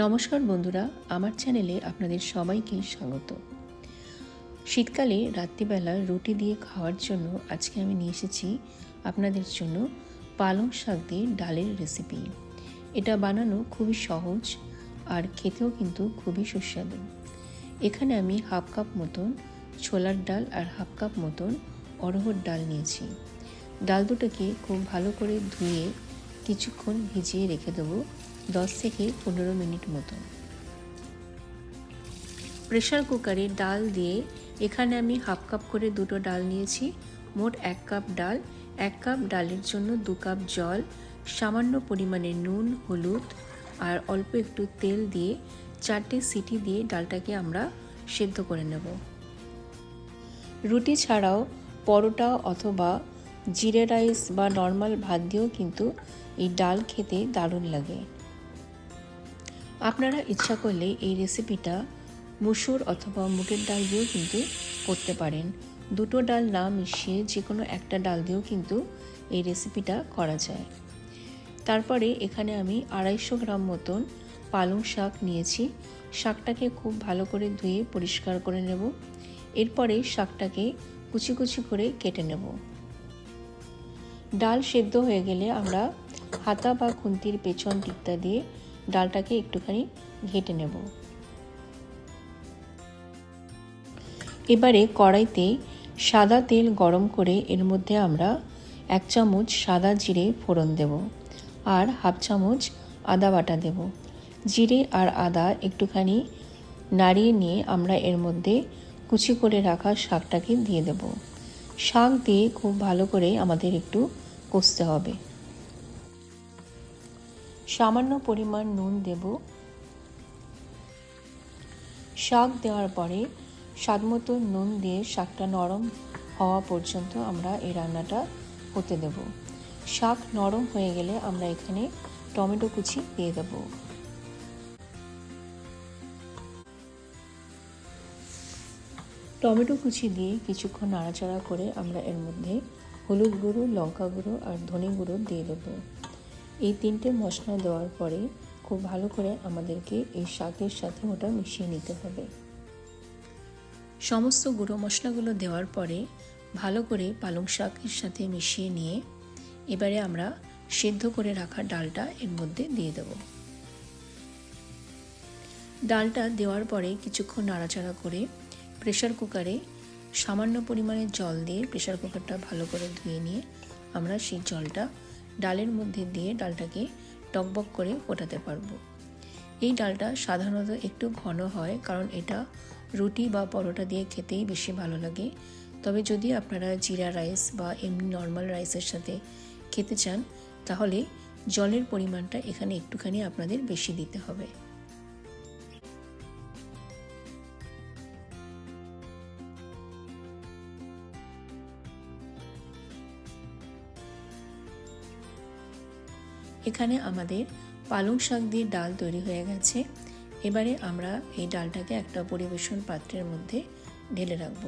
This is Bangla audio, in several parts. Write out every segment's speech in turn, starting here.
নমস্কার বন্ধুরা, আমার চ্যানেলে আপনাদের সবাইকে স্বাগত। শীতকালে রাত্রিবেলা রুটি দিয়ে খাওয়ার জন্য আজকে আমি নিয়ে এসেছি আপনাদের জন্য পালং শাক দিয়ে ডালের রেসিপি এটা বানানো খুবই সহজ আর খেতেও কিন্তু খুবই সুস্বাদু। এখানে আমি হাফ কাপ মতন ছোলার ডাল আর হাফ কাপ মতন অরহর ডাল নিয়েছি। ডাল দুটোকে খুব ভালো করে ধুয়ে কিছুক্ষণ ভিজিয়ে রেখে দেবো। দশ থেকে পনেরো মিনিট মতো প্রেশার কুকারে ডাল দিয়ে এখানে আমি হাফ কাপ করে দুটো ডাল নিয়েছি, মোট এক কাপ ডাল। এক কাপ ডালের জন্য দু কাপ জল, সামান্য পরিমাণে নুন, হলুদ আর অল্প একটু তেল দিয়ে চারটে সিটি দিয়ে ডালটাকে আমরা সেদ্ধ করে নেব। রুটি ছাড়াও পরোটা অথবা জিরে রাইস বা নর্মাল ভাত দিয়েও কিন্তু এই ডাল খেতে দারুণ লাগে। আপনারা ইচ্ছা করলে এই রেসিপিটা মুসুর অথবা মুগের ডাল দিয়েও কিন্তু করতে পারেন। দুটো ডাল না মিশিয়ে যে কোনো একটা ডাল দিয়েও কিন্তু এই রেসিপিটা করা যায়। তারপরে এখানে আমি আড়াইশো গ্রাম মতন পালং শাক নিয়েছি। শাকটাকে খুব ভালো করে ধুয়ে পরিষ্কার করে নেব। এরপরে শাকটাকে কুচি কুচি করে কেটে নেব। ডাল সেদ্ধ হয়ে গেলে আমরা হাতা বা খুন্তির পেছন দিকটা দিয়ে ডালটাকে একটুখানি ঘেটে নেব। এবারে কড়াইতে সাদা তেল গরম করে এর মধ্যে আমরা এক চামচ সাদা জিরে ফোড়ন দেব আর হাফ চামচ আদা বাটা দেব। জিরে আর আদা একটুখানি নাড়িয়ে নিয়ে আমরা এর মধ্যে কুচি করে রাখা শাকটাকে দিয়ে দেব। শাক দিয়ে খুব ভালো করে আমাদের একটু কষতে হবে। সামান্য পরিমাণ নুন দেব। শাক দেওয়ার পরে স্বাদমতো নুন দিয়ে শাকটা নরম হওয়া পর্যন্ত আমরা এই রান্নাটা হতে দেব। শাক নরম হয়ে গেলে আমরা এখানে টমেটো কুচি দিয়ে দেব। টমেটো কুচি দিয়ে কিছুক্ষণ নাড়াচাড়া করে আমরা এর মধ্যে হলুদ গুঁড়ো, লঙ্কা গুঁড়ো আর ধনে গুঁড়ো দিয়ে দেবো। এই তিনটে মশলা দেওয়ার পরে খুব ভালো করে আমাদেরকে এই শাকের সাথে ওটা মিশিয়ে নিতে হবে। সমস্ত গুঁড়ো মশলাগুলো দেওয়ার পরে ভালো করে পালং শাকের সাথে মিশিয়ে নিয়ে এবারে আমরা সেদ্ধ করে রাখা ডালটা এর মধ্যে দিয়ে দেব। ডালটা দেওয়ার পরে কিছুক্ষণ নাড়াচাড়া করে প্রেশার কুকারে সামান্য পরিমাণে জল দিয়ে প্রেশার কুকারটা ভালো করে ধুয়ে নিয়ে আমরা সেই জলটা ডালের মধ্যে দিয়ে ডালটাকে টকবক করে ফোটাতে পারব। এই ডালটা সাধারণত একটু ঘন হয় কারণ এটা রুটি বা পরোটা দিয়ে খেতেই বেশি ভালো লাগে। তবে যদি আপনারা জিরা রাইস বা এমনি নর্মাল রাইসের সাথে খেতে চান, তাহলে জলের পরিমাণটা এখানে একটুখানি আপনাদের বেশি দিতে হবে। এখানে আমাদের পালং শাক দিয়ে ডাল তৈরি হয়ে গেছে। এবারে আমরা এই ডালটাকে একটা পরিবেশন পাত্রের মধ্যে ঢেলে রাখব।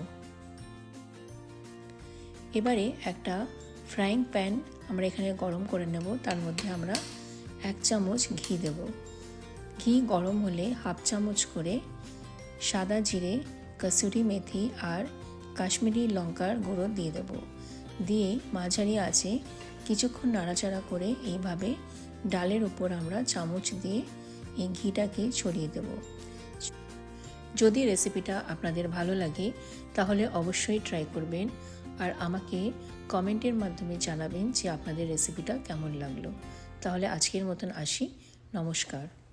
এবারে একটা ফ্রাইং প্যান আমরা এখানে গরম করে নেব। তার মধ্যে আমরা এক চামচ ঘি দেব। ঘি গরম হলে হাফ চামচ করে সাদা জিরে, কসুরি মেথি আর কাশ্মীরি লঙ্কার গুঁড়ো দিয়ে দেব। দিয়ে মাঝারি আছে কিছুক্ষণ নাড়াচাড়া করে এইভাবে ডালের ওপর আমরা চামচ দিয়ে এই ঘিটাকে ছড়িয়ে দেব। যদি রেসিপিটা আপনাদের ভালো লাগে, তাহলে অবশ্যই ট্রাই করবেন আর আমাকে কমেন্টের মাধ্যমে জানাবেন যে আপনাদের রেসিপিটা কেমন লাগল। তাহলে আজকের মতন আসি। নমস্কার।